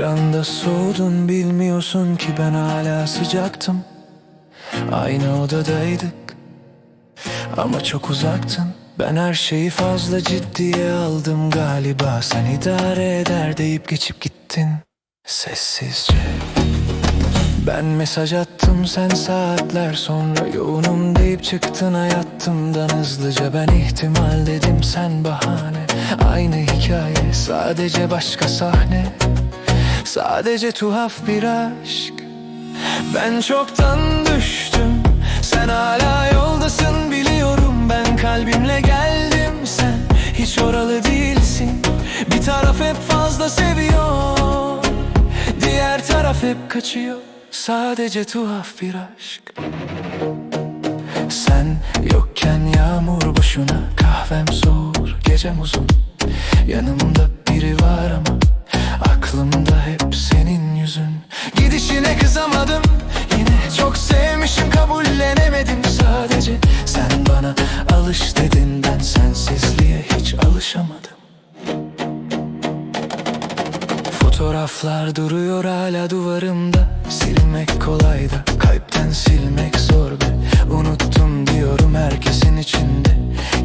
anda soğudun bilmiyorsun ki ben hala sıcaktım. Aynı odadaydık ama çok uzaktın. Ben her şeyi fazla ciddiye aldım galiba. Sen idare eder deyip geçip gittin Sessizce. Ben mesaj attım sen saatler sonra Yoğunum deyip çıktın. Hayatımdan hızlıca Ben ihtimal dedim sen bahane. Aynı hikaye sadece başka sahne Sadece tuhaf bir aşk. Ben çoktan düştüm. Sen hala yoldasın biliyorum Ben kalbimle geldim. Sen Hiç oralı değilsin. Bir taraf hep fazla seviyor Diğer taraf hep kaçıyor. Sadece tuhaf bir aşk. Sen yokken yağmur boşuna Kahvem soğur gecem uzun. Yanımda biri var ama Kızamadım Yine çok sevmişim kabullenemedim. Sadece sen bana alış dedin. Ben sensizliğe hiç alışamadım. Fotoğraflar duruyor hala duvarımda. Silmek kolay da kalpten silmek zor be. Unuttum diyorum herkesin içinde.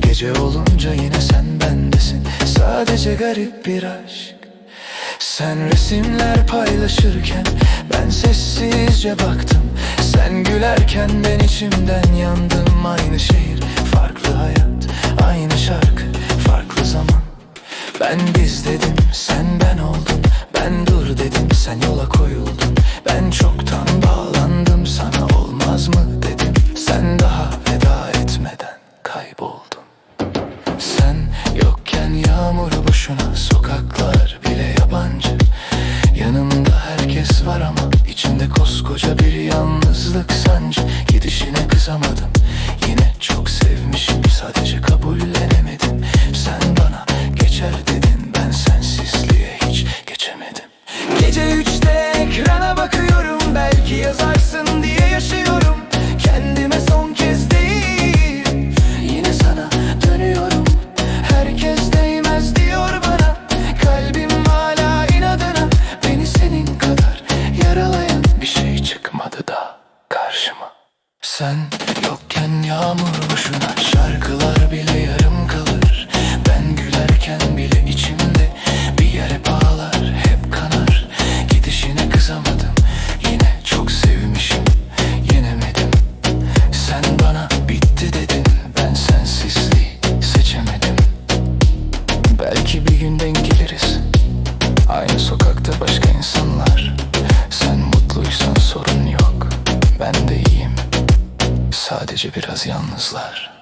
Gece olunca yine sen bendesin. Sadece garip bir aşk Sen resimler paylaşırken ben sessizce baktım. Sen gülerken ben içimden yandım. Aynı şehir, farklı hayat, aynı şarkı, farklı zaman. Ben biz dedim, sen ben oldun. Ben dur dedim, sen yola koyuldun. Ben çoktan boşuna Sokaklar bile yabancı. Yanımda herkes var ama içimde koskoca bir yalnızlık sancı. Gidişine kızamadım Sen yokken yağmur boşuna Şarkılar bile yarım kalır. Ben gülerken bile içimde Bir yere bağlar hep kanar. Gidişine kızamadım Yine çok sevmişim Yenemedim. Sen bana bitti dedin Ben sensizliği seçemedim. Belki bir gün denk geliriz. Aynı sokakta başka insanlar. Sen mutluysan sorun yok Ben de iyiyim Sadece biraz yalnızlar